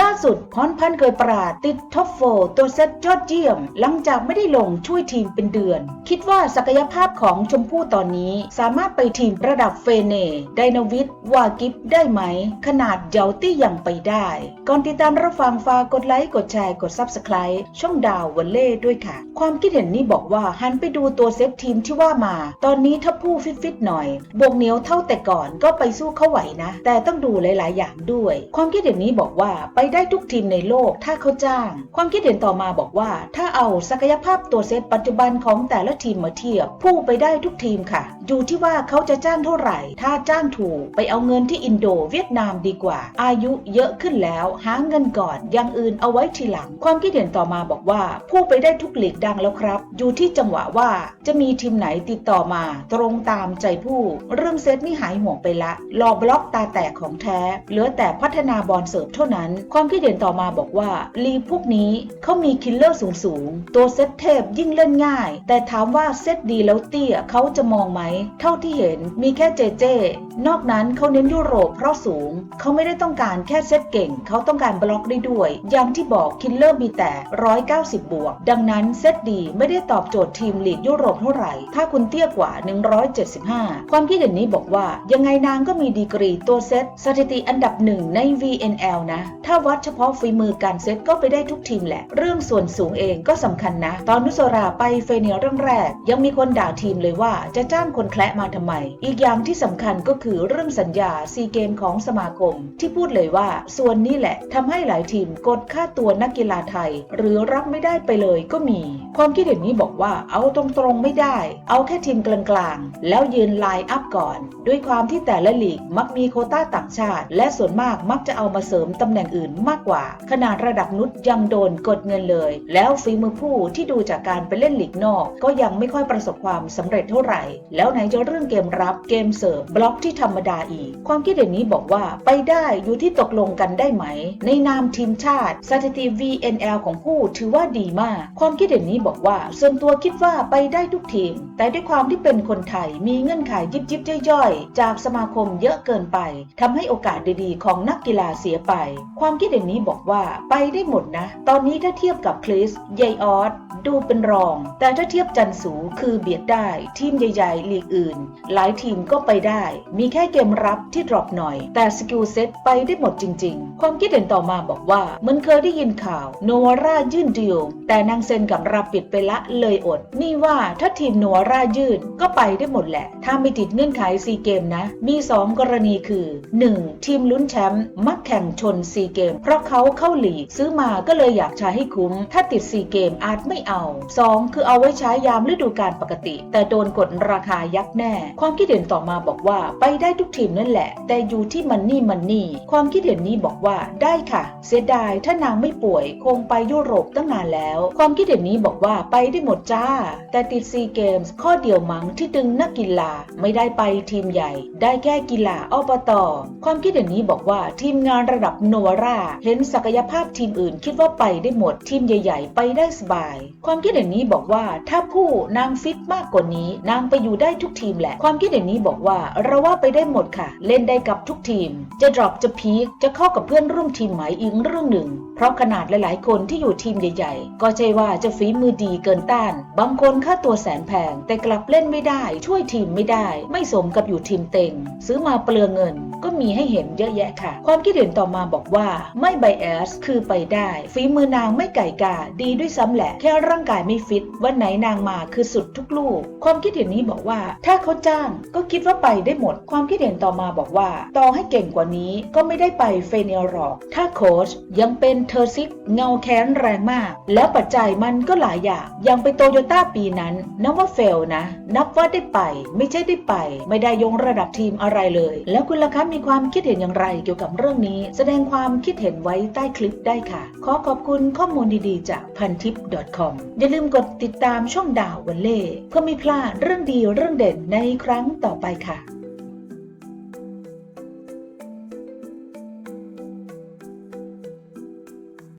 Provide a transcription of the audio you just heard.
ล่าสุดพรพันเกิดปราดติดท็อปโฟร์ตัวเซตยอดเยี่ยม หลังจากไม่ได้ลงช่วยทีมเป็นเดือน คิดว่าศักยภาพของชมพู่ตอนนี้สามารถไปทีมระดับเฟเน่ไดนาวิดวากิฟได้ไหม ขนาดเยาตี้ยังไปได้ ก่อนติดตามรับฟังฝากกดไลค์ กดแชร์ กด Subscribe ช่องดาววันเล่ด้วยค่ะ ความคิดเห็นนี้บอกว่าหันไปดูตัวเซตทีมที่ว่ามา ตอนนี้ถ้าผู้ฟิตๆหน่อย บวกเหนียวเท่าแต่ก่อนก็ไปสู้เขาไหวนะ แต่ต้องดูหลาย ๆ อย่างด้วย ความคิดเห็นนี้บอกว่าไปได้ทุกทีมในโลกถ้าเขาจ้าง ความคิดเห็นต่อมาบอกว่า ถ้าเอาศักยภาพตัวเซตปัจจุบันของแต่ละทีมมาเทียบ ผู้ไปได้ทุกทีมค่ะ อยู่ที่ว่าเขาจะจ้างเท่าไหร่ ถ้าจ้างถูกไปเอาเงินที่อินโดเวียดนามดีกว่า อายุเยอะขึ้นแล้ว หาเงินก่อนอย่างอื่นเอาไว้ทีหลัง ความคิดเห็นต่อมาบอกว่าผู้ไปได้ทุกหลีกดังแล้วครับ อยู่ที่จังหวะว่าจะมีทีมไหนติดต่อมา ตรงตามใจผู้ เรื่องเซตนี่หายห่วงไปละ รอบล็อกตาแตกของแท้ เหลือแต่พัฒนาบอลเสิร์ฟเท่านั้น ความคิดเห็นต่อมาบอกว่า ลีพวกนี้เขามีคิลเลอร์สูงๆตัวเซตเทพยิ่งเล่นง่าย แต่ถามว่าเซตดีแล้วเตี้ยเขาจะมองไหมเท่าที่เห็นมีแค่เจเจ นอกนั้นเขาเน้นยุโรปเพราะสูง เขาไม่ได้ต้องการแค่เซตเก่ง เขาต้องการบล็อกได้ด้วย อย่างที่บอกคิลเลอร์มีแต่ 190 บวก ดังนั้นเซตดีไม่ได้ตอบโจทย์ทีมลีกยุโรปเท่าไหร่ ถ้าคุณเตี้ยกว่า 175 ความคิดเห็นนี้บอกว่า ยังไงนางก็มีดีกรีตัวเซตสถิติอันดับหนึ่งใน VNL นะ ถ้าวัดเฉพาะฝีมือการเซตก็ไปได้ทุกทีมแหละ เรื่องส่วนสูงเองก็สำคัญนะ ตอนนุสราไปเฟเนียเรื่องแรก ยังมีคนด่าทีมเลยว่าจะจ้างคนแคละมาทำไม อีกอย่างที่สำคัญก็คือเรื่องสัญญาซีเกมของสมาคม ที่พูดเลยว่า ส่วนนี้แหละทำให้หลายทีมกดค่าตัวนักกีฬาไทย หรือรับไม่ได้ไปเลยก็มี ความคิดเห็นนี้บอกว่าเอาตรงๆไม่ได้ เอาแค่ทีมกลางๆ แล้วยืนไลน์อัพก่อน ด้วยความที่แต่ละลีกมักมีโคต้าต่างชาติ และส่วนมากมักจะเอามาเสริมตำแหน่งอื่นมากกว่า ขนาดระดับนุชยังโดนกดเงินเลย แล้วฝีมือผู้ที่ดูจากการไปเล่นลีกนอก ก็ยังไม่ค่อยประสบความสำเร็จเท่าไหร่ แล้วไหนจะเรื่องเกมรับเกมเสิร์ฟบล็อกที่ธรรมดาอีก ความคิดเห็นนี้บอกว่าไปได้อยู่ที่ตกลงกันได้ไหม ในนามทีมชาติสถิติ VNL ของผู้ถือว่าดีมาก ความคิดเห็นนี้บอกว่า ส่วนตัวคิดว่าไปได้ทุกทีม แต่ด้วยความที่เป็นคนไทยมีเงื่อนไขยิบยิบย่อยๆ จากสมาคมเยอะเกินไปทำให้โอกาสดีๆ ของนักกีฬาเสียไป ความคิดเห็นนี้บอกว่าไปได้หมดนะ ตอนนี้ถ้าเทียบกับคริสเยออสดูเป็นรอง แต่ถ้าเทียบจันสูคือเบียดได้ ทีมใหญ่ๆลีกอื่น หลายทีมก็ไปได้ มีแค่เกมรับที่ดรอปหน่อย แต่สกิลเซ็ตไปได้หมดจริง ๆ ความคิดเห็นต่อมาบอกว่า มันเคยได้ยินข่าวโนวาร่ายื่นดีลแต่นางเซนกับราปิดไปละเลยอด นี่ว่าถ้าทีมโนวาร่ายื่นก็ไปได้หมดแหละ ถ้าไม่ติดเงื่อนไขซีเกมนะ มี 2 กรณีคือ 1. ทีมลุ้นแชมป์มักแข่งชนซีเกม เพราะเขาเข้าหลีกซื้อมาก็เลยอยากใช้ให้คุ้ม ถ้าติดซีเกมอาจไม่เอา 2. คือเอาไว้ใช้ยามฤดูกาลปกติ แต่โดนกดราคายักแน่ ความคิดเห็นต่อมาบอกว่าไปได้ทุกทีมนั่นแหละ แต่อยู่ที่มันนี่มันนี่ ความคิดเห็นนี้บอกว่าได้ค่ะ เสียดายถ้านางไม่ป่วย คงไปยุโรปตั้งนานแล้ว ความคิดเห็นนี้บอกว่าไปได้หมดจ้า แต่ติดซีเกมส์ข้อเดียวมั้งที่ดึงนักกีฬาไม่ได้ไปทีมใหญ่ ได้แค่กีฬาอบตความคิดเห็นนี้บอกว่าทีมงานระดับโนวาร่าเห็นศักยภาพทีมอื่น คิดว่าไปได้หมดทีมใหญ่ ๆ ไปได้สบาย ความคิดเห็นนี้บอกว่าถ้าผู้นางฟิตมากกว่านี้ นางไปอยู่ได้ทุกทีมแหละ ความคิดเห็นนี้บอกว่าเราว่าไปได้หมดค่ะ เล่นได้กับทุกทีม จะดรอปจะพีคจะเข้ากับเพื่อนร่วมทีมไหมอีกเรื่องหนึ่ง เพราะขนาดหลายๆ คนที่อยู่ทีมใหญ่ ๆ ก็ใช่ว่าจะฝีมือดีเกินต้าน บางคนค่าตัวแสนแพง แต่กลับเล่นไม่ได้ ช่วยทีมไม่ได้ ไม่สมกับอยู่ทีมเต็ง ซื้อมาเปลืองเงิน ก็มีให้เห็นเยอะแยะค่ะ ความคิดเห็นต่อมาบอกว่าไม่ไบแอสคือไปได้ฝีมือนางไม่ไก่กาดีด้วยซ้ำแหละ แค่ร่างกายไม่ฟิตวันไหนนางมาคือสุดทุกลูก ความคิดเห็นนี้บอกว่าถ้าเขาจ้างก็คิดว่าไปได้หมด ความคิดเห็นต่อมาบอกว่า ต่อให้เก่งกว่านี้ก็ไม่ได้ไปเฟเนียหรอก ถ้าโค้ชยังเป็นเทอร์ซิกเงาแค้นแรงมาก แล้วปัจจัยมันก็หลายอย่างอย่างไปโตโยต้าปีนั้นนับว่าเฟลนะ นับว่าได้ไป ไม่ใช่ได้ไป ไม่ได้ยงระดับทีมอะไรเลย แล้วคุณล่ะคะมีความคิดเห็นอย่างไรเกี่ยวกับเรื่องนี้ แสดงความคิดเห็นไว้ใต้คลิปได้ค่ะ ขอขอบคุณข้อมูลดีๆ จากพันทิป .com อย่าลืมกดติดตามช่องดาววันเล่เพื่อไม่พลาดเรื่องดีเรื่องเด่นในครั้งต่อไปค่ะ